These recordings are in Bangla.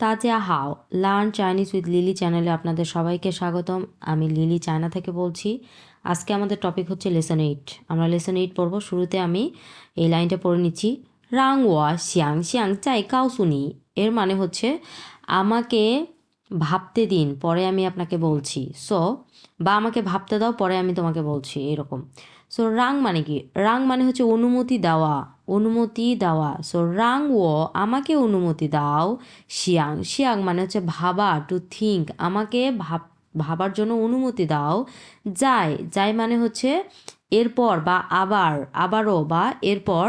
তাজা how learn Chinese with Lily চ্যানেলে আপনাদের সবাইকে স্বাগতম। আমি লিলি চায়না থেকে বলছি। আজকে আমাদের টপিক হচ্ছে লেসন এইট। আমরা লেসন এইট পড়ব। শুরুতে আমি এই লাইনটা পড়ে নিচ্ছি। রাং ওয়া শিয়াং শিয়াং চাই কাউসুনি এর মানে হচ্ছে আমাকে ভাবতে দিন, পরে আমি আপনাকে বলছি। সো বা আমাকে ভাবতে দাও, পরে আমি তোমাকে বলছি, এরকম। সো রাং মানে কি? রাং মানে হচ্ছে অনুমতি দেওয়া। অনুমতি দেওয়া। সো রাং ও আমাকে অনুমতি দাও শিয়াং শিয়াং মানে হচ্ছে ভাবা টু থিঙ্ক আমাকে ভাব, ভাবার জন্য অনুমতি দাও। যাই যাই মানে হচ্ছে এরপর বা আবার, আবারও বা এরপর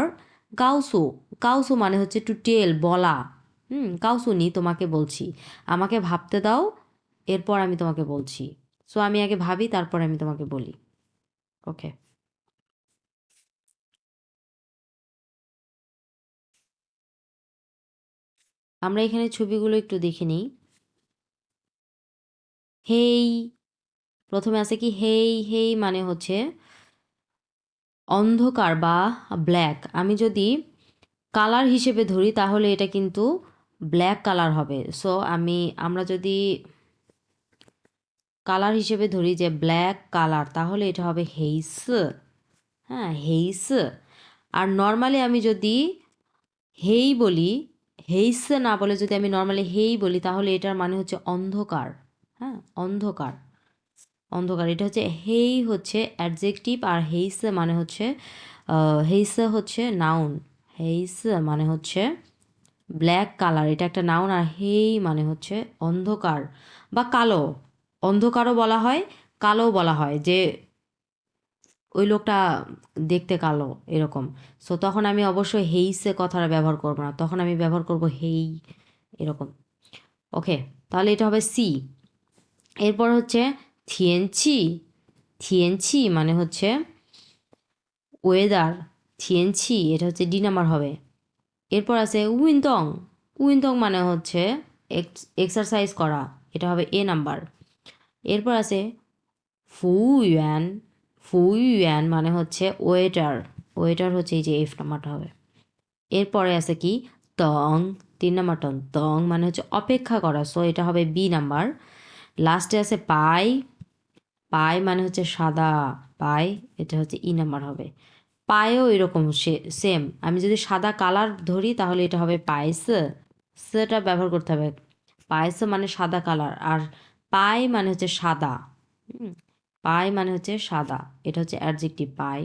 কাউসু কাউসু মানে হচ্ছে টু টেল বলা। হুম কাউসুনি তোমাকে বলছি। আমাকে ভাবতে দাও, এরপর আমি তোমাকে বলছি। সো আমি আগে ভাবি, তারপর আমি তোমাকে বলি। ওকে আমরা এখানে ছবিগুলো একটু দেখে নিই। হেই, প্রথমে আছে কি হেই হেই মানে হচ্ছে অন্ধকার বা ব্ল্যাক। আমি যদি কালার হিসেবে ধরি তাহলে এটা কিন্তু ব্ল্যাক কালার হবে। সো আমি, আমরা যদি কালার হিসেবে ধরি যে ব্ল্যাক কালার, তাহলে এটা হবে হেইস। হ্যাঁ হেইস। আর নর্মালি আমি যদি হেই বলি হেইস না বলে যদি আমি নর্মালি হেই বলি, তাহলে এটার মানে হচ্ছে অন্ধকার। হ্যাঁ অন্ধকার। অন্ধকার। এটা হচ্ছে হেই হচ্ছে অ্যাডজেক্টিভ আর হেইস মানে হচ্ছে হেইস হচ্ছে নাউন হেইস মানে হচ্ছে ব্ল্যাক কালার এটা একটা নাউন আর হেই মানে হচ্ছে অন্ধকার বা কালো। অন্ধকারও বলা হয় কালো বলা হয়। যে ওই লোকটা দেখতে কালো এরকম। সো তখন আমি অবশ্যই হেইসে কথাটা ব্যবহার করব না। তখন আমি ব্যবহার করব হেই এরকম। ওকে তাহলে এটা হবে সি এরপর হচ্ছে থিয়েনচি। থিয়েনচি মানে হচ্ছে ওয়েদার থিয়েনচি, এটা হচ্ছে ডি নাম্বার হবে। এরপর আছে উইনতং উইনতং মানে হচ্ছে এক্সারসাইজ করা। এটা হবে এ নাম্বার এরপর আছে ফুইয়ান ফুইয়ান মানে হচ্ছে ওয়েটার। ওয়েটার হচ্ছে এই যে এফ নাম্বারটা হবে। এরপরে আছে কি? তং, তিন নাম্বার টং তং মানে হচ্ছে অপেক্ষা করা। সো এটা হবে বি নাম্বার। লাস্টে আছে পাই। পাই মানে হচ্ছে সাদা পাই। এটা হচ্ছে ই নাম্বার হবে। পায়েও এরকম সেম আমি যদি সাদা কালার ধরি, তাহলে এটা হবে পায়েস সেটা ব্যবহার করতে হবে। পায়েস মানে সাদা কালার আর পাই মানে হচ্ছে সাদা। পাই মানে হচ্ছে সাদা, এটা হচ্ছে অ্যাডজেক্টিভ পাই।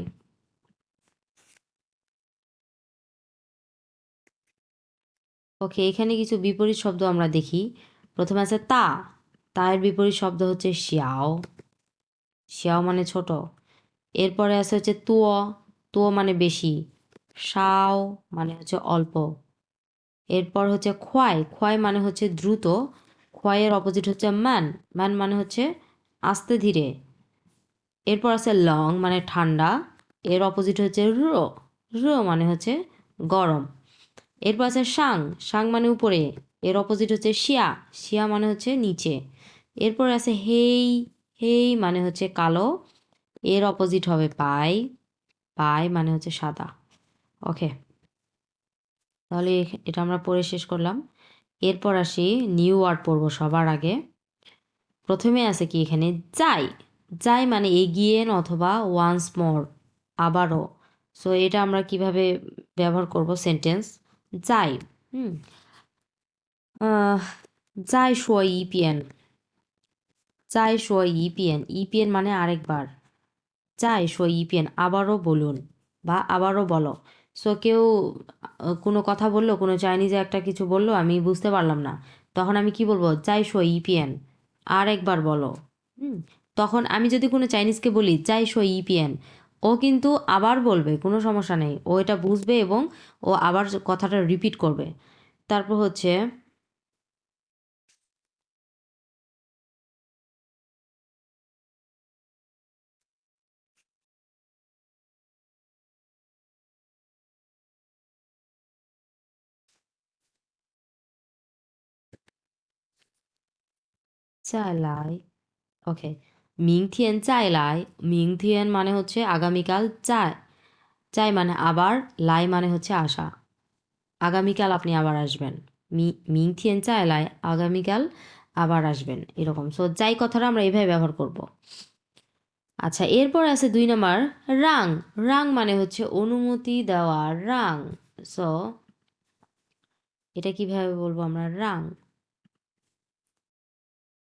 ওকে এখানে কিছু বিপরীত শব্দ আমরা দেখি। প্রথমে আছে তা তায়ের বিপরীত শব্দ হচ্ছে শিয়াও। শিয়াও মানে ছোট। এরপরে আছে হচ্ছে তুয় তুয় মানে বেশি। শাও মানে হচ্ছে অল্প। এরপর হচ্ছে খোয়াই খোয়াই মানে হচ্ছে দ্রুত। খোয়াইয়ের অপোজিট হচ্ছে ম্যান। ম্যান মানে হচ্ছে আস্তে ধীরে। এরপর আছে লং মানে ঠান্ডা। এর অপোজিট হচ্ছে রো রো মানে হচ্ছে গরম। এরপর আছে সাং সাং মানে উপরে। এর অপোজিট হচ্ছে শিয়া শিয়া মানে হচ্ছে নিচে। এরপর আছে হেই হেই মানে হচ্ছে কালো। এর অপোজিট হবে পাই পাই মানে হচ্ছে সাদা। ওকে তাহলে এটা আমরা পড়ে শেষ করলাম। এরপর আসি নিউ ওয়ার্ড পড়ব সবার আগে। প্রথমে আছে কি এখানে যাই। যাই মানে এগিয়েন অথবা ওয়ান্স মোর আবারও। সো এটা আমরা কীভাবে ব্যবহার করব সেন্টেন্স যাই, হুম। যাই শো ইপিএন যাই শো ইপিএন ইপিএন মানে আরেকবার। যাই শো ইপিএন আবারও বলুন বা আবারও বলো। সো কেউ কোনো কথা বলল, কোনো চাইনিজে একটা কিছু বলল, আমি বুঝতে পারলাম না। তখন আমি কি বলব? যাই শো ইপিএন আর একবার বলো। হুম। তখন আমি যদি কোনো চাইনিজকে বলি, চাই শো ইপিএন। ও কিন্তু আবার বলবে, কোনো সমস্যা নেই। ও এটা বুঝবে এবং ও আবার কথাটা রিপিট করবে। তারপর হচ্ছে, চালাই। ওকে মিংথিয়েন চাই লাই মিংথিয়েন মানে হচ্ছে আগামীকাল চাই। চাই মানে আবার, লাই মানে হচ্ছে আসা আগামীকাল আপনি আবার আসবেন। মি মিংথিয়েন চাই লাই, আগামীকাল আবার আসবেন, এরকম। সো যাই কথাটা আমরা এইভাবে ব্যবহার করব। আচ্ছা এরপর আছে দুই নম্বর, রাং। রাং মানে হচ্ছে অনুমতি দেওয়া, রাং। সো এটা কীভাবে বলব আমরা? রাং।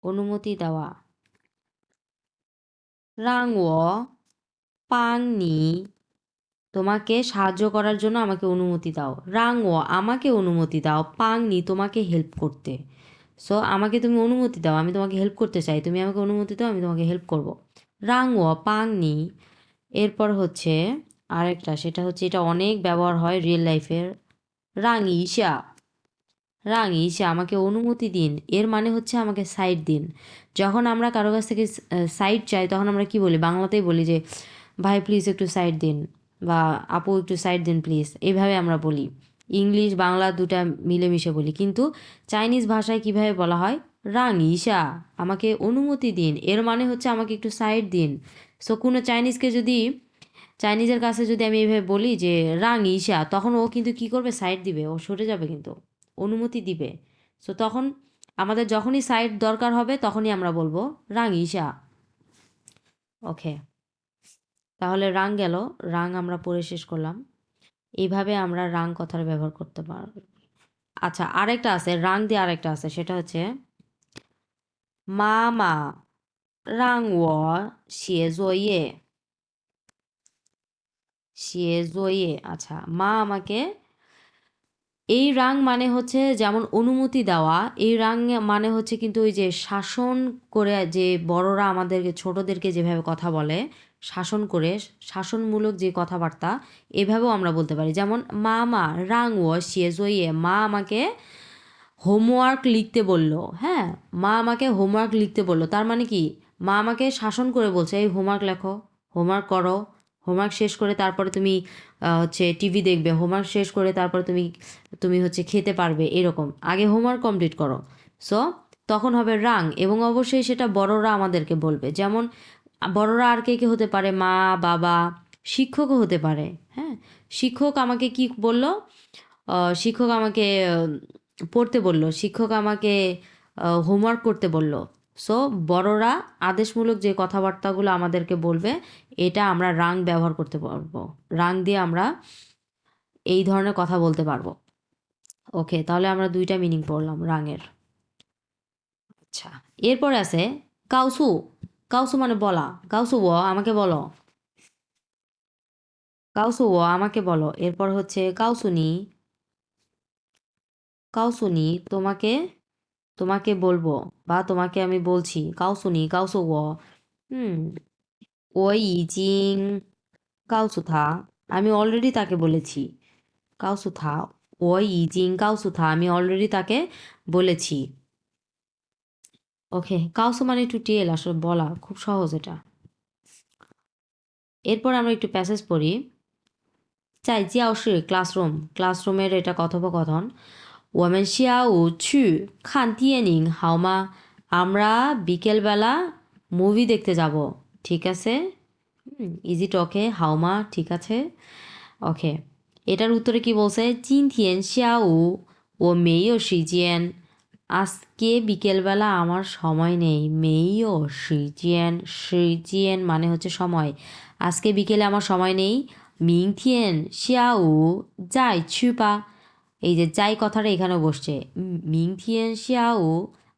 অনুমতি দেওয়া। রাং ও পাং নি তোমাকে সাহায্য করার জন্য আমাকে অনুমতি দাও। রাং ও আমাকে অনুমতি দাও। পাং নি তোমাকে হেল্প করতে। সো আমাকে তুমি অনুমতি দাও। আমি তোমাকে হেল্প করতে চাই। তুমি আমাকে অনুমতি দাও, আমি তোমাকে হেল্প করব। রাং ও পাং নি এরপর হচ্ছে আরেকটা। সেটা হচ্ছে এটা অনেক ব্যবহার হয় রিয়েল লাইফের রাং ইশা রাং ইশা আমাকে অনুমতি দিন। এর মানে হচ্ছে আমাকে সাইড দিন। যখন আমরা কারও কাছ থেকে সাইড চাই, তখন আমরা কি বলি? বাংলাতেই বলি যে, ভাই প্লিজ একটু সাইড দিন বা আপু একটু সাইড দিন প্লিজ এইভাবে আমরা বলি। ইংলিশ, বাংলা দুটা মিলেমিশে বলি। কিন্তু চাইনিজ ভাষায় কীভাবে বলা হয়? রাং ঈশা আমাকে অনুমতি দিন। এর মানে হচ্ছে আমাকে একটু সাইড দিন। সো, কোনো চাইনিজকে যদি, চাইনিজের কাছে যদি আমি এইভাবে বলি যে রাং ঈশা তখন ও কিন্তু কি করবে? সাইড দিবে। ও সরে যাবে কিন্তু। অনুমতি দিবে। সো তখন আমাদের যখনই সাইড দরকার হবে, তখনই আমরা বলব রাং ঈশা। ওকে তাহলে রাং গেল রাং আমরা পড়ে শেষ করলাম। এইভাবে আমরা রাং কথার ব্যবহার করতে পারব আচ্ছা আরেকটা আছে রাং দিয়ে আরেকটা আছে, সেটা হচ্ছে মা মা রাং ও শিয়ে জয়ে শিয়ে জয়ে আচ্ছা মা আমাকে এই রাং মানে হচ্ছে যেমন অনুমতি দেওয়া, এই রাং মানে হচ্ছে কিন্তু ওই যে শাসন করে যে বড়রা আমাদেরকে, ছোটদেরকে যেভাবে কথা বলে, শাসন করে, শাসনমূলক যে কথাবার্তা, এভাবেও আমরা বলতে পারি। যেমন মা মা রাং ও জইয়ে মা আমাকে হোমওয়ার্ক লিখতে বলল। হ্যাঁ মা আমাকে হোমওয়ার্ক লিখতে বলল। তার মানে কি? মা আমাকে শাসন করে বলছে, এই হোমওয়ার্ক লেখো হোমওয়ার্ক করো। হোমওয়ার্ক শেষ করে তারপরে তুমি হচ্ছে টিভি দেখবে, হোমওয়ার্ক শেষ করে তারপরে তুমি তুমি হচ্ছে খেতে পারবে, এরকম। আগে হোমওয়ার্ক কমপ্লিট করো। সো তখন হবে রাং এবং অবশ্যই সেটা বড়রা আমাদেরকে বলবে। যেমন, বড়রা আর কে কে হতে পারে? মা, বাবা, শিক্ষকও হতে পারে। হ্যাঁ? শিক্ষক আমাকে কি বলল? শিক্ষক আমাকে পড়তে বলল। শিক্ষক আমাকে হোমওয়ার্ক করতে বলল। সো বড়রা আদেশমূলক যে কথাবার্তাগুলো আমাদেরকে বলবে এটা আমরা রাং ব্যবহার করতে পারব। রাং দিয়ে আমরা এই ধরনের কথা বলতে পারব। ওকে, তাহলে আমরা দুইটা মিনিং পড়লাম রাঙের। আচ্ছা এরপরে আছে কাউসু। কাউসু মানে বলা। কাউসু ও, আমাকে বলো। কাউসু ও, আমাকে বলো। এরপর হচ্ছে কাউসুনি। কাউসুনি, তোমাকে তোমাকে বলব বা তোমাকে আমি বলছি। কাউসুনি, কাউসু ও। হুম ওই ইজিং কাউসু থা আমি অলরেডি তাকে বলেছি কাউসু থা ওই ইজিং কাউসু থা আমি অলরেডি তাকে বলেছি ওকে কাউসু মানে একটু টেল আসলে বলা খুব সহজ এটা এরপর আমরা একটু প্যাসেজ পড়ি চাই জি অবশ্যই ক্লাসরুম ক্লাসরুমের এটা কথোপকথন ওয়ামেন শিয়াউ ছু খান তিয়েনিং হাওমা আমরা বিকেলবেলা মুভি দেখতে যাব ঠিক আছে? ইজি টকে হাওমা ঠিক আছে? ওকে এটার উত্তরে কি বলছে? চিন থিয়েন শিয়াউ ও মেয়েও সিজিয়েন আজকে বিকেলবেলা আমার সময় নেই। মেইও সিজিয়েন সিজিয়েন মানে হচ্ছে সময়। আজকে বিকেলে আমার সময় নেই। মিংথিয়েন শিয়াউ যাই ছুপা এই যে যাই কথাটা এখানে বসছে। মিংথিয়েন শিয়াউ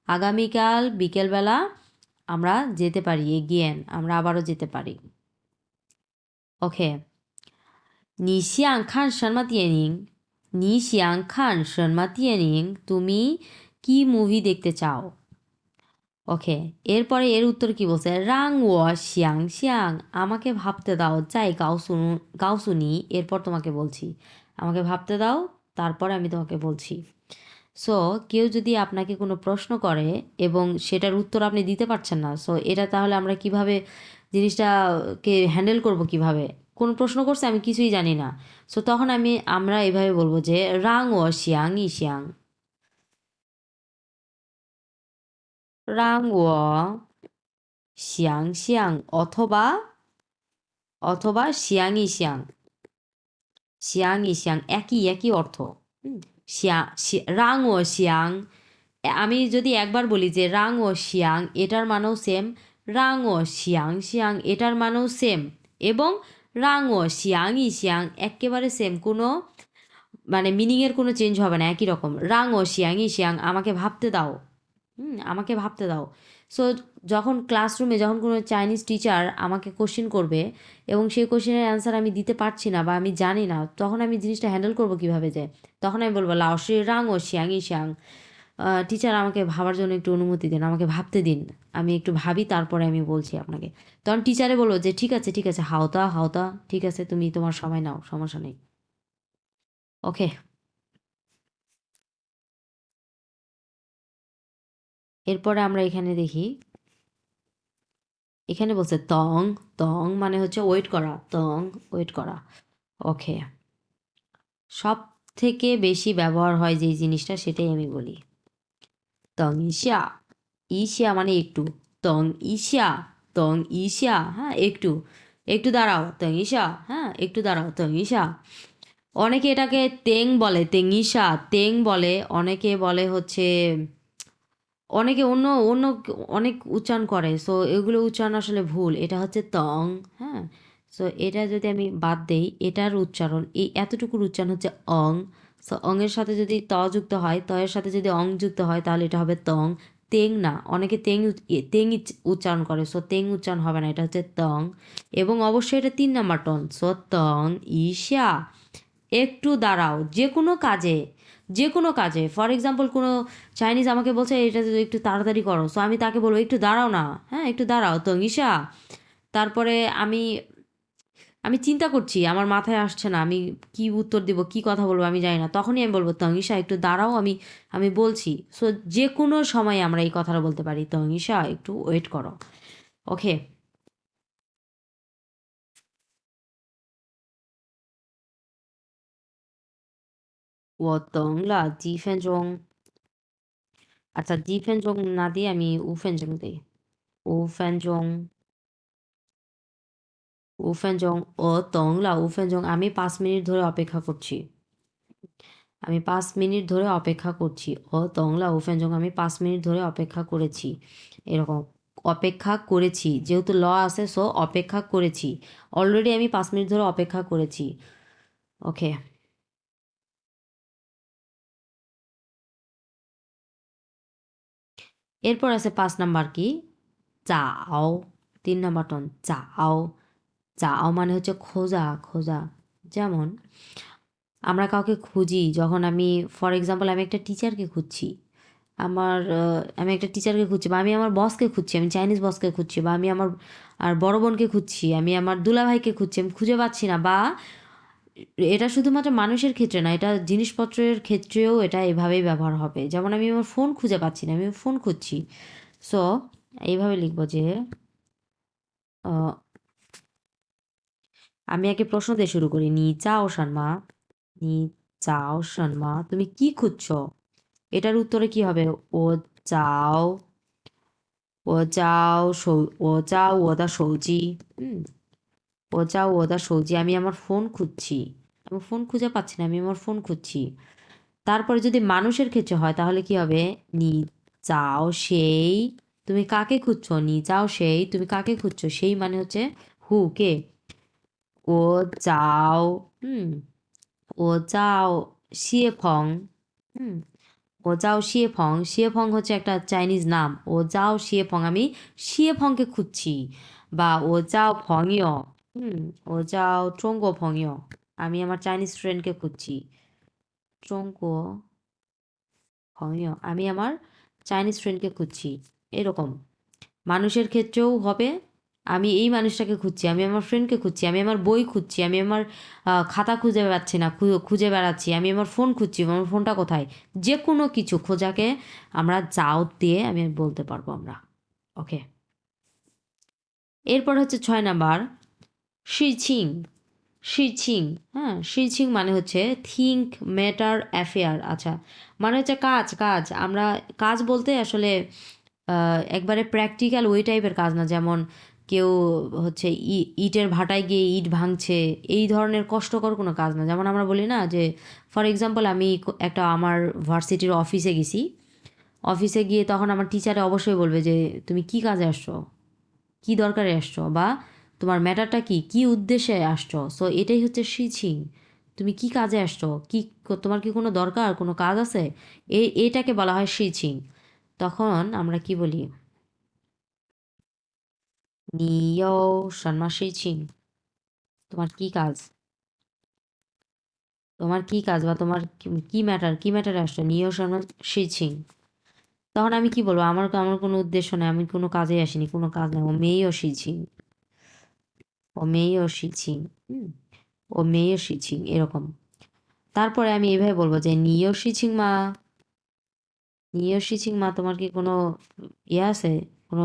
আগামীকাল বিকেলবেলা আমরা যেতে পারি এগেন আমরা আবারও যেতে পারি। ওকে নি শিয়াং খান শর্মা তিয়েনিং। নি শিয়াং খান শর্মা তিয়েনিং, তুমি কি মুভি দেখতে চাও? ওকে এরপরে এর উত্তর কি বলছে? রাং ও শিয়াং শিয়াং, আমাকে ভাবতে দাও চাই গাও শুনি, এরপর তোমাকে বলছি। আমাকে ভাবতে দাও, তারপরে আমি তোমাকে বলছি। সো কেউ যদি আপনাকে কোনো প্রশ্ন করে এবং সেটার উত্তর আপনি দিতে পারছেন না সো এটা তাহলে আমরা কীভাবে জিনিসটাকে হ্যান্ডেল করব কীভাবে? কোন প্রশ্ন করছে আমি কিছুই জানি না। সো তখন আমি, আমরা এভাবে বলব যে রাং ও শিয়াং ই শিয়াং। রাং ও শিয়াং শিয়াং, অথবা অথবা শিয়াং ই শিয়াং। শিয়াং ই শিয়াং, একই একই অর্থ। শিয়া রাং ও শিয়াং। আমি যদি একবার বলি যে রাং ও শিয়াং, এটার মানেও সেম রাং ও শিয়াং শিয়াং, এটার মানেও সেম এবং রাং ও শিয়াং ই শিয়াং একেবারে সেম কোনো মানে মিনিংয়ের কোনো চেঞ্জ হবে না, একই রকম। রাং ও শিয়াং ই শিয়াং, আমাকে ভাবতে দাও। হুম, আমাকে ভাবতে দাও। সো যখন ক্লাসরুমে যখন কোনো চাইনিজ টিচার আমাকে কোশ্চেন করবে এবং সেই কোশ্চেনের অ্যান্সার আমি দিতে পারছি না বা আমি জানি না, তখন আমি জিনিসটা হ্যান্ডেল করব কীভাবে যে? তখন আমি বলব, লাও শ্রী রাং ও শিয়াং ই শিয়াং। টিচার আমাকে ভাবার জন্য একটু অনুমতি দিন, আমাকে ভাবতে দিন। আমি একটু ভাবি, তারপরে আমি বলছি আপনাকে। তখন টিচারে বলব যে, ঠিক আছে ঠিক আছে হাওতা হাওতা ঠিক আছে, তুমি তোমার সময় নাও, সমস্যা নেই। ওকে। এরপরে আমরা এখানে দেখি এখানে বলছে তং তং মানে হচ্ছে ওয়েট করা তং ওয়েট করা। ওকে সব থেকে বেশি ব্যবহার হয় যেই জিনিসটা সেটাই আমি বলি। তং ইশা ইশিয়া মানে একটু। তং ইশা তং ইশা হ্যাঁ একটু। একটু দাঁড়াও। তং ইশা হ্যাঁ একটু দাঁড়াও। তং ইশা অনেকে এটাকে তেং বলে তেং ইশা তেং বলে, অনেকে বলে হচ্ছে অনেকে অন্য অন্য অনেক উচ্চারণ করে। সো এগুলো উচ্চারণ আসলে ভুল। এটা হচ্ছে তং হ্যাঁ? সো এটা যদি আমি বাদ দেই, এটার উচ্চারণ, এই এতটুকুর উচ্চারণ হচ্ছে অং। সো অংয়ের সাথে যদি ত যুক্ত হয়, তয়ের সাথে যদি অং যুক্ত হয়, তাহলে এটা হবে তং। তেং না, অনেকে তেং তেং উচ্চারণ করে। সো তেং উচ্চারণ হবে না, এটা হচ্ছে তং। এবং অবশ্যই এটা তিন নাম্বার টন সো তং, ঈশা, একটু দাঁড়াও যে কোনো কাজে যে কোনো কাজে। ফর এক্সাম্পল কোনো চাইনিজ আমাকে বলছে, এটা একটু তাড়াতাড়ি করো। সো আমি তাকে বলব, একটু দাঁড়াও না। হ্যাঁ একটু দাঁড়াও তো, ঈশা। তারপরে আমি আমি চিন্তা করছি, আমার মাথায় আসছে না, আমি কি উত্তর দিব, কি কথা বলব, আমি জানি না। তখনই আমি বলব তঙ্গিসা একটু দাঁড়াও, আমি আমি বলছি। সো যে কোনো সময় আমরা এই কথাটা বলতে পারি তঙ্গিসা একটু ওয়েট করো। ওকে 我等了几分钟。আচ্ছা জি 分钟 না দিয়ে আমি উ 分钟 দিই উ 分钟উ 分钟我等了উ 分钟 আমি পাঁচ মিনিট ধরে অপেক্ষা করছি আমি পাঁচ মিনিট ধরে অপেক্ষা করছি ও তংলা উ 分钟 আমি পাঁচ মিনিট ধরে অপেক্ষা করেছি এরকম অপেক্ষা করেছি যেহেতু ল আছে সো অপেক্ষা করেছি অলরেডি আমি পাঁচ মিনিট ধরে অপেক্ষা করেছি ওকে এরপর আছে পাঁচ নাম্বার কি? চাও। তিন নাম্বার টন, চাও। চাও মানে হচ্ছে খোঁজা খোঁজা। যেমন আমরা কাউকে খুঁজি, যখন আমি ফর এক্সাম্পল আমি একটা টিচারকে খুঁজছি। আমার আমি একটা টিচারকে খুঁজছি বা আমি আমার বসকে খুঁজছি, আমি চাইনিজ বসকে খুঁজছি বা আমি আমার, আর বড় বোনকে খুঁজছি, আমি আমার দুলাভাইকে খুঁজছি, আমি খুঁজে পাচ্ছি না বা এটা শুধুমাত্র মানুষের ক্ষেত্রে না, এটা জিনিসপত্রের ক্ষেত্রেও এটা এভাবেই ব্যবহার হবে। যেমন আমি আমার ফোন খুঁজে পাচ্ছি না, আমি ফোন খুঁজছি। সো এইভাবে লিখব যে আমি আগে প্রশ্ন দিয়ে শুরু করি। নি চাও শানমা নি চাও শানমা তুমি কি খুঁজছো? এটার উত্তরে কি হবে? ও চাও ও চাও ও চাও, ও দা সৌজি। হুম ও যাও ওদা সৌজি, আমি আমার ফোন খুঁজছি। আমি ফোন খুঁজে পাচ্ছি না, আমি আমার ফোন খুঁজছি। তারপরে যদি মানুষের ক্ষেত্রে হয়, তাহলে কি হবে? নি যাও সেই, তুমি কাকে খুঁজছো? নি যাও সেই, তুমি কাকে খুঁজছো? সেই মানে হচ্ছে হু কে? ও যাও হুম ও যাও শিয়ে ফং হুম ও যাও শিয়ে ফং শিয়ে ফং হচ্ছে একটা চাইনিজ নাম। ও যাও শিয়ে ফং আমি শিয়ে ফংকে খুঁজছি বা ও যাও ফংইয়। হুম, ও যাও চঙ্গো ভঙিও। আমি আমার চাইনিজ ফ্রেন্ডকে খুঁজছি। চঙ্গো ভঙিও, আমি আমার চাইনিজ ফ্রেন্ডকে খুঁজছি। এরকম। মানুষের ক্ষেত্রেও হবে। আমি এই মানুষটাকে খুঁজছি, আমি আমার ফ্রেন্ডকে খুঁজছি, আমি আমার বই খুঁজছি, আমি আমার খাতা খুঁজে বেড়াচ্ছি না, খুঁজে বেড়াচ্ছি, আমি আমার ফোন খুঁজছি, আমার ফোনটা কোথায়? যে কোনো কিছু খোঁজাকে আমরা যাও দিয়ে আমি বলতে পারব আমরা। ওকে এরপর হচ্ছে ছয় নাম্বার। শিচিং শিচিং হ্যাঁ শিচিং মানে হচ্ছে থিঙ্ক ম্যাটার অ্যাফেয়ার আচ্ছা মানে হচ্ছে কাজ কাজ, আমরা কাজ বলতে আসলে একবারে প্র্যাকটিক্যাল ওই টাইপের কাজ না, যেমন কেউ হচ্ছে ইটের ভাটায় গিয়ে ইট ভাঙছে, এই ধরনের কষ্টকর কোনো কাজ না, যেমন আমরা বলি না যে, ফর এক্সাম্পল আমি একটা আমার ভার্সিটির অফিসে গেছি, অফিসে গিয়ে তখন আমার টিচারে অবশ্যই বলবে যে, তুমি কি কাজে আসছো? কি দরকারে আসছো? বা তোমার ম্যাটারটা কি? কি উদ্দেশ্যে আসছো? সো এটাই হচ্ছে শিচিং। তুমি কি কাজে আসছো? কি তোমার কি কোনো দরকার? কোনো কাজ আছে? এই এটাকে বলা হয় শিচিং। তখন আমরা কি বলি? নিও সন্মা শিচিং। তোমার কি কাজ? তোমার কি কাজ বা তোমার কি- ম্যাটার? কি ম্যাটারে আসছো? নিও সন্মা শিচিং। তখন আমি কি বলব? আমার আমার কোনো উদ্দেশ্য নেই। আমি কোনো কাজে আসিনি। কোনো কাজ নেই। মেয়েও শিচিং। ও মেয়েও শিচিং হুম। ও মেয়েও শিচিং এরকম। তারপরে আমি এভাবে বলব যে নিও শিচিং মা। নিও শিচিং মা তোমার কি কোনো ইয়ে আছে? কোনো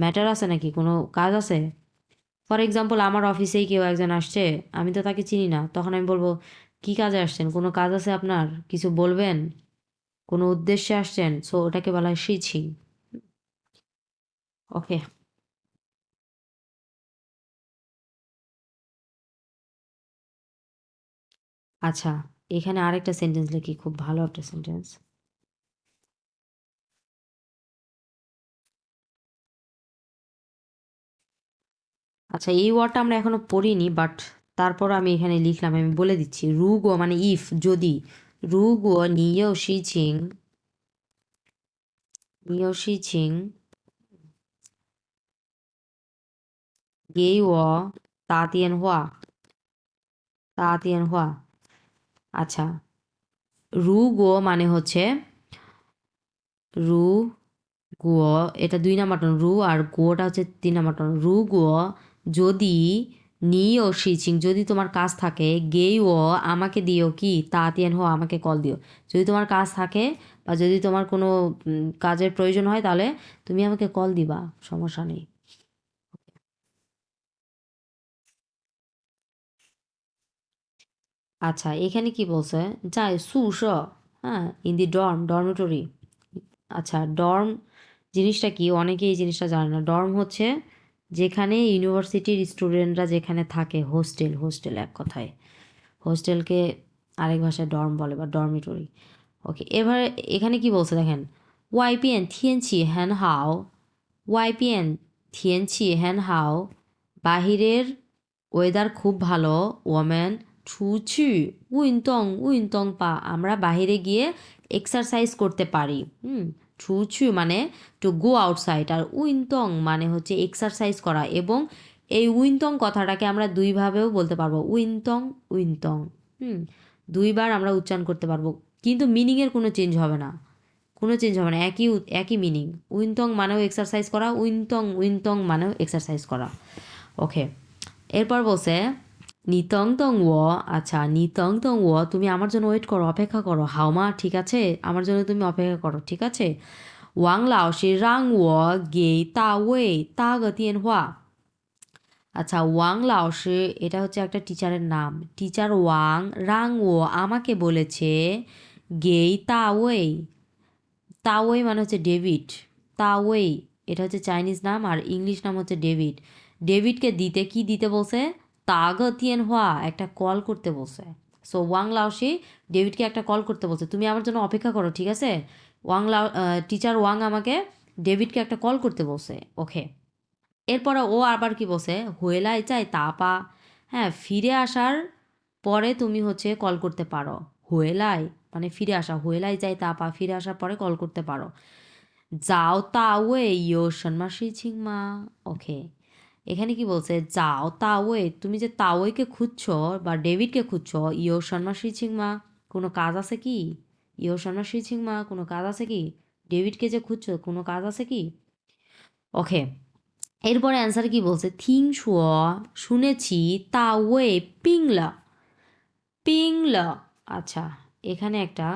ম্যাটার আছে নাকি? কোনো কাজ আছে? ফর এক্সাম্পল আমার অফিসেই কেউ একজন আসছে আমি তো তাকে চিনি না। তখন আমি বলব কি কাজে আসছেন? কোনো কাজ আছে আপনার? কিছু বলবেন? কোনো উদ্দেশ্যে আসছেন? সো ওটাকে বলা হয় শিচিং ওকে আচ্ছা এখানে আরেকটা সেন্টেন্স লিখি, খুব ভালো একটা সেন্টেন্স আচ্ছা এই ওয়ার্ডটা আমরা এখনও পড়িনি বাট তারপর আমি এখানে লিখলাম, আমি বলে দিচ্ছি, রুগো মানে ইফ যদি। রুগো নিয়েও শিচিং নিয়েও শিচিং গেই ও তাতিয়ান হওয়া তাতিয়ান হওয়া আচ্ছা। রুগো মানে হচ্ছে রু গুয়ো এটা দুই নাম্বার টন, রু আর গোটা হচ্ছে তিন নাম্বার টন। রু গুয়ো যদি নি ও শিচিং যদি তোমার কাজ থাকে গেই ও আমাকে দিও কি? তাতিয়ান হো, আমাকে কল দিও। যদি তোমার কাজ থাকে বা যদি তোমার কোনো কাজের প্রয়োজন হয় তাহলে তুমি আমাকে কল দিবা, সমস্যা নেই। আচ্ছা এখানে কি বলছে? যাই সুস হ্যাঁ ইন দি ডর্ম ডরমেটরি আচ্ছা ডর্ম জিনিসটা কি? অনেকে এই জিনিসটা জানে না। ডর্ম হচ্ছে যেখানে ইউনিভার্সিটির স্টুডেন্টরা যেখানে থাকে হোস্টেল হোস্টেল এক কথায়। হোস্টেলকে আরেক ভাষায় ডর্ম বলে বা ডরমিটরি ওকে এবার এখানে কি বলছে দেখেন? ওয়াইপিএন থিয়েনছি হ্যান হাও ওয়াইপিএন থিয়েনছি হ্যান হাও বাহিরের ওয়েদার খুব ভালো ওমেন ছুচু উইনতং উইনতং পা আমরা বাহিরে গিয়ে এক্সারসাইজ করতে পারি। হুম মানে টু গো আউটসাইড আর উইনতং মানে হচ্ছে এক্সারসাইজ করা এবং এই উইনতং কথাটাকে আমরা দুইভাবেও বলতে পারব। উইনতং উইনতং হুম, দুইবার আমরা উচ্চারণ করতে পারব। কিন্তু মিনিংয়ের কোনো চেঞ্জ হবে না। কোনো চেঞ্জ হবে না, একই একই মিনিং উইনতং মানেও এক্সারসাইজ করা উইনতং উইনতং মানেও এক্সারসাইজ করা। ওকে এরপর বলছে নিতং তং ও আচ্ছা নিতং তং ও তুমি আমার জন্য ওয়েট করো, অপেক্ষা করো। হাওমা ঠিক আছে? আমার জন্য তুমি অপেক্ষা করো, ঠিক আছে? ওয়াং লাও সে রাং ও গে, তা ওয়ে, তা গে দিন হওয়া আচ্ছা ওয়াং লাও সে এটা হচ্ছে একটা টিচারের নাম। টিচার ওয়াং, রাং ও আমাকে বলেছে গেই তা ওয়ে। তাওয়েই মানে হচ্ছে ডেভিড। তাওয়েই এটা হচ্ছে চাইনিজ নাম আর ইংলিশ নাম হচ্ছে ডেভিড। ডেভিডকে দিতে, কি দিতে বলছে? তাগ তিয়েন হওয়া একটা কল করতে বলছে। সো ওয়াং লাওসি ডেভিডকে একটা কল করতে বলছে, তুমি আমার জন্য অপেক্ষা করো, ঠিক আছে? ওয়াং লাও টিচার ওয়াং আমাকে ডেভিডকে একটা কল করতে বলছে ওকে এরপরে ও আবার কি বলছে, হুয়েলাই চাই তাপা হ্যাঁ ফিরে আসার পরে তুমি হচ্ছে কল করতে পারো। হুয়েলাই মানে ফিরে আসা, হুয়েলাই যাই তাপা, ফিরে আসার পরে কল করতে পারো। যাও তাওয়ে, ইয়ো সন্মা ছিংমা ওকে এখানে কি বলছে? যাও তাওয়ে, তুমি যে তাওয়েকে খুঁজছো বা ডেভিডকে খুঁজছো, ইয়ো সন্মা মা কোনো কাজ আছে কি? ইয়ো সন্মা মা কোনো কাজ আছে কি? ডেভিডকে যে খুঁজছো, কোনো কাজ আছে কি? ওকে এরপরে অ্যান্সার কি বলছে? থিং শুয়, শুনেছি তা ওয়ে পিংলা। পিংলা আচ্ছা এখানে একটা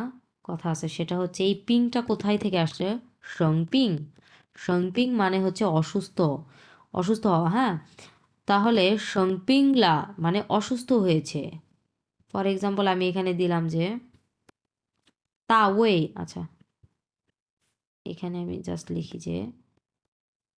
কথা আছে, সেটা হচ্ছে এই পিংটা কোথায় থেকে আসছে? সংপিং সংপিং মানে হচ্ছে অসুস্থ। অসুস্থ হওয়া হ্যাঁ? তাহলে সংপিংলা মানে অসুস্থ হয়েছে। ফর এক্সাম্পল আমি এখানে দিলাম যে তা ওয়ে আচ্ছা। এখানে আমি জাস্ট লিখি যে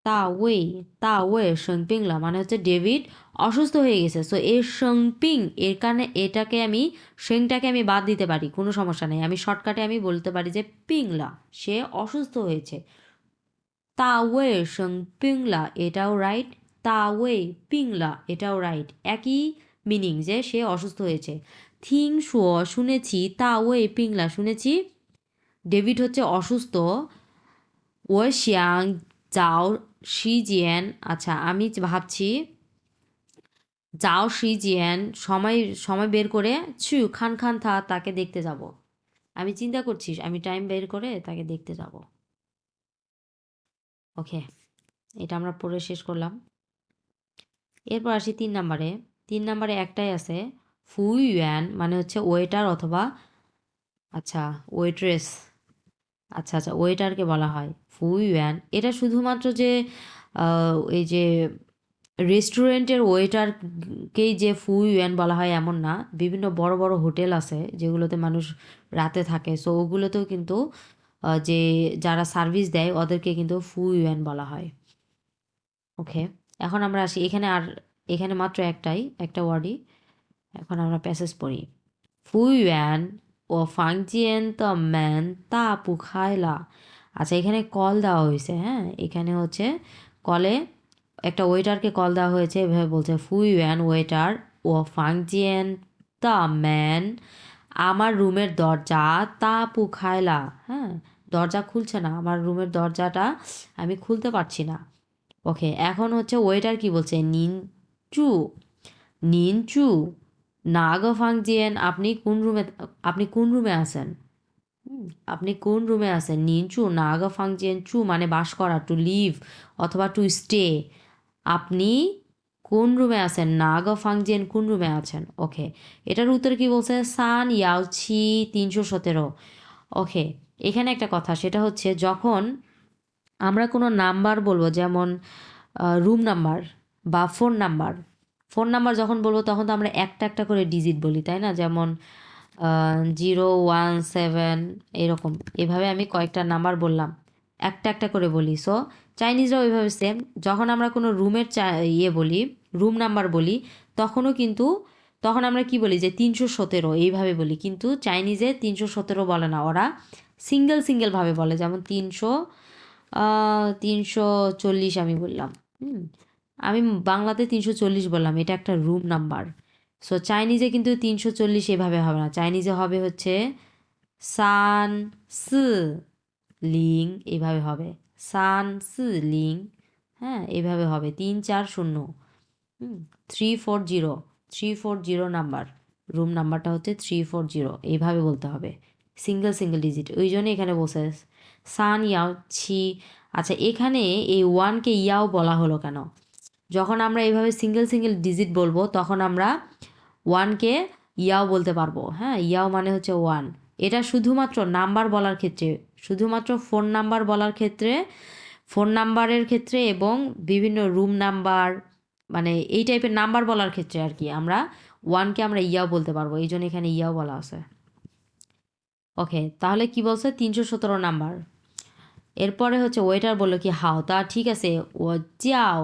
তা ওয়ে তা ওয়ে সংপিংলা মানে হচ্ছে ডেভিড অসুস্থ হয়ে গেছে। সো এর সংপিং এর কারণে এটাকে আমি, সেংটাকে আমি বাদ দিতে পারি, কোনো সমস্যা নেই। আমি শর্টকাটে আমি বলতে পারি যে পিংলা, সে অসুস্থ হয়েছে। তা ওয়ে সং পিংলা এটাও রাইট তা ওয়ে পিংলা এটাও রাইট একই মিনিং যে সে অসুস্থ হয়েছে থিং শো শুনেছি তা ওয়ে পিংলা শুনেছি ডেভিড হচ্ছে অসুস্থ ও শিয়াং যাও শিজিয়েন আচ্ছা আমি ভাবছি যাও শিজিয়েন সময় সময় বের করে ছু খান খান থা তাকে দেখতে যাব। আমি চিন্তা করছি আমি টাইম বের করে তাকে দেখতে যাব। ওকে এটা আমরা পড়ে শেষ করলাম। এরপর আসি তিন নাম্বারে। তিন নাম্বারে একটাই আছে ফুইয়ান মানে হচ্ছে ওয়েটার অথবা আচ্ছা ওয়েট্রেস। আচ্ছা আচ্ছা ওয়েটারকে বলা হয় ফুইয়ান এটা শুধুমাত্র যে এই যে রেস্টুরেন্টের ওয়েটারকেই যে ফুইয়ান বলা হয় এমন না। বিভিন্ন বড় বড় হোটেল আছে যেগুলোতে মানুষ রাতে থাকে। সো ওগুলোতেও কিন্তু যে যারা সার্ভিস দেয়, ওদেরকে কিন্তু ফুইয়ান বলা হয়। ওকে এখন আমরা আসি। এখানে আর, এখানে মাত্র একটাই, একটা ওয়ার্ডই এখন আমরা প্যাসেজ পড়ি। ফুইয়ান ও ফাংজিয়েন তো ম্যান, তা পুখাইলা আচ্ছা এখানে কল দেওয়া হয়েছে হ্যাঁ? এখানে হচ্ছে কলে একটা ওয়েটারকে কল দেওয়া হয়েছে, এভাবে বলছে ফুইয়ান ওয়েটার ও ফাংজিয়েন তা ম্যান, আমার রুমের দরজা, তা পুখাইলা হ্যাঁ? দরজা খুলছে না, আমার রুমের দরজাটা আমি খুলতে পারছি না। ওকে, এখন হচ্ছে ওয়েটার কি বলছে? নিন চু নিন চু নাগ ফাংজিয়েন আপনি কোন রুমে, আপনি কোন রুমে আছেন? আপনি কোন রুমে আছেন? নিন চু নাগ ফাংজিয়েন চু মানে বাস করা টু লিভ অথবা টু স্টে আপনি কোন রুমে আছেন? নাগ ফাংজিয়েন কোন রুমে আছেন? ওকে, এটার উত্তর কি বলছে? সান ইয়াওছি তিনশো সতেরো। ওকে এখানে একটা কথা, সেটা হচ্ছে যখন আমরা কোনো নাম্বার বলব, যেমন রুম নাম্বার বা ফোন নাম্বার ফোন নাম্বার যখন বলব তখন তো আমরা একটা একটা করে ডিজিট বলি, তাই না? যেমন জিরো ওয়ান সেভেন এরকম। এভাবে আমি কয়েকটা নাম্বার বললাম, একটা একটা করে বলি। সো চাইনিজরাও ওইভাবে সেম যখন আমরা কোনো রুমের চা ইয়ে বলি রুম নাম্বার বলি, তখনও কিন্তু তখন আমরা কি বলি যে তিনশো সতেরো, এইভাবে বলি। কিন্তু চাইনিজে তিনশো সতেরো বলে না ওরা। সিঙ্গেল সিঙ্গেলভাবে বলে। যেমন তিনশো তিনশো চল্লিশ আমি বললাম। আমি বাংলাতে তিনশো চল্লিশ বললাম। এটা একটা রুম নাম্বার। সো চাইনিজে কিন্তু তিনশো চল্লিশ এভাবে হবে না। চাইনিজে হবে হচ্ছে সান সি লিং এভাবে হবে। সান সি লিং হ্যাঁ এভাবে হবে। তিন চার শূন্য। Three four zero. Three four zero number. Room নাম্বারটা হচ্ছে থ্রি ফোর জিরো। এইভাবে বলতে হবে। Single single digit. ওই জন্য এখানে বসে সান ইয়াও ছি। আচ্ছা এখানে এই ওয়ানকে ইয়াও বলা হলো কেন? যখন আমরা এইভাবে সিঙ্গেল সিঙ্গেল ডিজিট বলব, তখন আমরা ওয়ানকে ইয়াও বলতে পারব। হ্যাঁ ইয়াও মানে হচ্ছে ওয়ান। এটা শুধুমাত্র নাম্বার বলার ক্ষেত্রে, শুধুমাত্র ফোন নাম্বার বলার ক্ষেত্রে, ফোন নাম্বারের ক্ষেত্রে এবং বিভিন্ন রুম নাম্বার মানে এই টাইপের নাম্বার বলার ক্ষেত্রে আর কি আমরা ওয়ানকে আমরা ইয়াও বলতে পারব, এই জন্য এখানে ইয়াও বলা আছে। ওকে তাহলে কি বলছে? তিনশো সতেরো নাম্বার এরপরে হচ্ছে ওয়েটার বলল কি, হাও, তা ঠিক আছে। ও যাও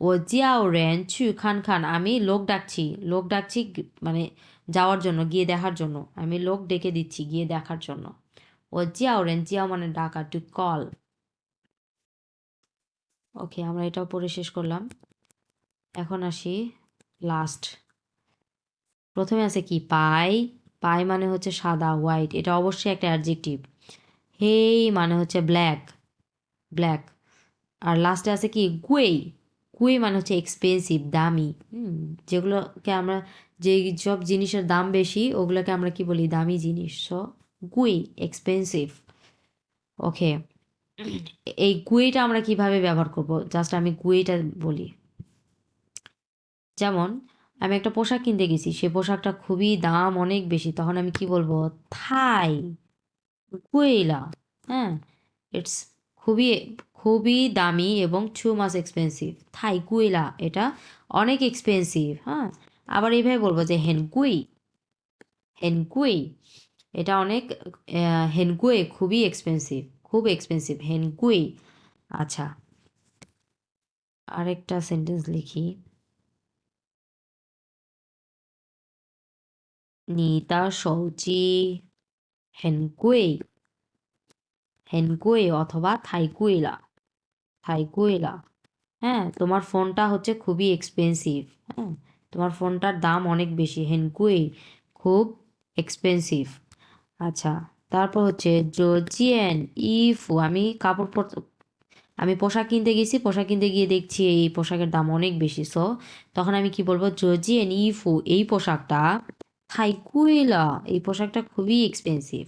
ও জিয়াও রেন ছু খান খান, আমি লোক ডাকছি লোক ডাকছি মানে যাওয়ার জন্য, গিয়ে দেখার জন্য। আমি লোক ডেকে দিচ্ছি, গিয়ে দেখার জন্য। ও জিয়াও রেন, জিয়াও মানে ডাকা টু কল ওকে আমরা এটাও পরে শেষ করলাম। এখন আসি লাস্ট প্রথমে আছে কি? পাই। পাই মানে হচ্ছে সাদা হোয়াইট এটা অবশ্যই একটা অ্যাডজেক্টিভ হেই মানে হচ্ছে ব্ল্যাক ব্ল্যাক আর লাস্টে আছে কি? গুয়েই কুই মানে হচ্ছে এক্সপেন্সিভ দামি। যেগুলোকে আমরা যে সব জিনিসের দাম বেশি, ওগুলোকে আমরা কি বলি? দামি জিনিস। সো গুই এক্সপেন্সিভ ওকে এই গুইটা আমরা কীভাবে ব্যবহার করব? জাস্ট আমি গুইটা বলি। যেমন, আমি একটা পোশাক কিনতে গেছি, সে পোশাকটা খুবই দাম অনেক বেশি, তখন আমি কি বলব? থাই গুইলা হ্যাঁ? ইটস খুবই খুবই দামি এবং টু মাস এক্সপেন্সিভ থাই গুইলা এটা অনেক এক্সপেন্সিভ হ্যাঁ? আবার এইভাবে বলব যে হেনগুই হেনগুই এটা অনেক হেনগুয়ে খুবই এক্সপেন্সিভ খুব এক্সপেন্সিভ হেনগুই আচ্ছা আরেকটা সেন্টেন্স লিখি। 你的手机很贵很贵অথবা 太贵了太贵了হ্যাঁ তোমার ফোনটা হচ্ছে খুবই এক্সপেন্সিভ হ্যাঁ তোমার ফোনটার দাম অনেক বেশি হেনকুই খুব এক্সপেন্সিভ আচ্ছা তারপর হচ্ছে জোজিয়েন ইফু আমি কাপড় পর আমি পোশাক কিনতে গেছি পোশাক কিনতে গিয়ে দেখছি এই পোশাকের দাম অনেক বেশি সো তখন আমি কি বলবো জোজিয়েন ইফু এই পোশাকটা থাইকুয়েলা এই পোশাকটা খুবই এক্সপেন্সিভ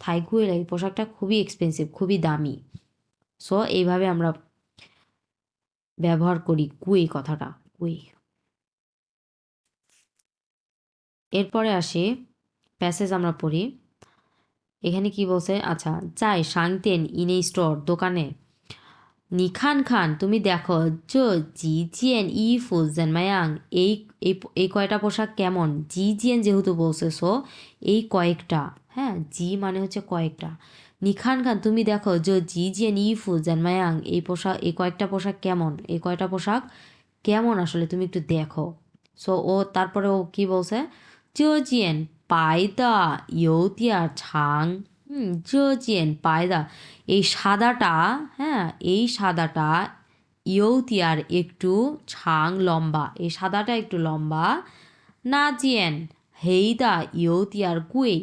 থাইকুয়েলা এই পোশাকটা খুবই এক্সপেন্সিভ খুবই দামি। সো এইভাবে আমরা ব্যবহার করি কুই কথাটা, কুই। এরপরে আসে প্যাসেজ আমরা পড়ি। এখানে কি বলছে? আচ্ছা চাই, শাংতেন ইনে স্টোর দোকানে। নিখান খান, তুমি দেখো, জো জি জিয়েন ই ফু জেনমায়াং এই এই কয়টা পোশাক কেমন? জি জিয়েন যেহেতু বলছে, সো এই কয়েকটা হ্যাঁ জি মানে হচ্ছে কয়েকটা। নিখান খান, তুমি দেখো, জো জি জিয়েন ই ফু জেনমায়াং এই পোশাক, এই কয়েকটা পোশাক কেমন? এই কয়টা পোশাক কেমন আসলে তুমি একটু দেখো। সো ও তারপরে ও কী বলছে? জো, জিয়েন, পায়দা ইউতিয়ার ছাং হুম পায়দা এই সাদাটা হ্যাঁ এই সাদাটা ইউতিয়ার একটু ছাং লম্বা, এই সাদাটা একটু লম্বা। না জিয়েন হেইদা ইউতিয়ার কুই।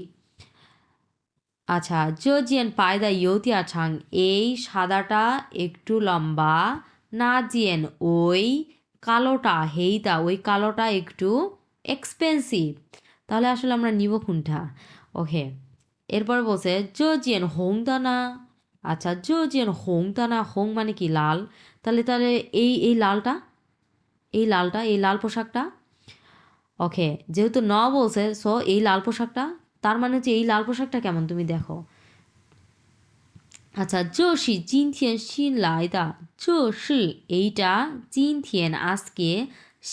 আচ্ছা জো জিয়েন পায়দা ইউতিয়ার ছাং, এই সাদাটা একটু লম্বা। না জিয়েন ওই কালোটা, হেইদা, ওই কালোটা একটু এক্সপেন্সিভ তাহলে আসলে আমরা নিব কোনটা? ওকে এরপর বলছে জিয়েন হোংদানা। আচ্ছা জিয়েন হোংদানা, হোং মানে কি, লাল। তাহলে তাহলে এই এই লালটা? এই লালটা, এই লাল পোশাকটা? ওকে, যেহেতু ন বলছে, সো এই লাল পোশাকটা? তার মানে হচ্ছে এই লাল পোশাকটা কেমন, তুমি দেখো। আচ্ছা জোশি জিন থিয়েন শিন লাইদা জোশি, এইটা জিন থিয়েন আজকে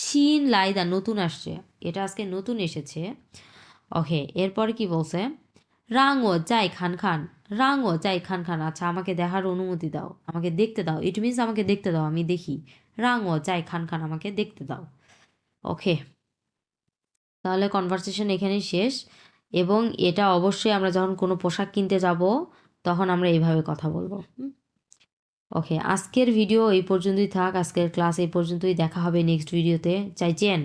শিন লাইদা নতুন আসছে। এটা আজকে নতুন এসেছে। ওকে, এরপর কি বলছে? রাং ও যাই খান খান রাং ও যাই খান খান। আচ্ছা আমাকে দেখার অনুমতি দাও, আমাকে দেখতে দাও। ইট মিনস আমাকে দেখতে দাও, আমি দেখি। রাং ও যাই খান খান, আমাকে দেখতে দাও। ওকে তাহলে কনভারসেশন এখানেই শেষ। এবং এটা অবশ্যই আমরা যখন কোনো পোশাক কিনতে যাব, তখন আমরা এইভাবে কথা বলব। ওকে আজকের ভিডিও এই পর্যন্তই থাক। আজকের ক্লাস এই পর্যন্তই। দেখা হবে নেক্সট ভিডিওতে চাইছেন?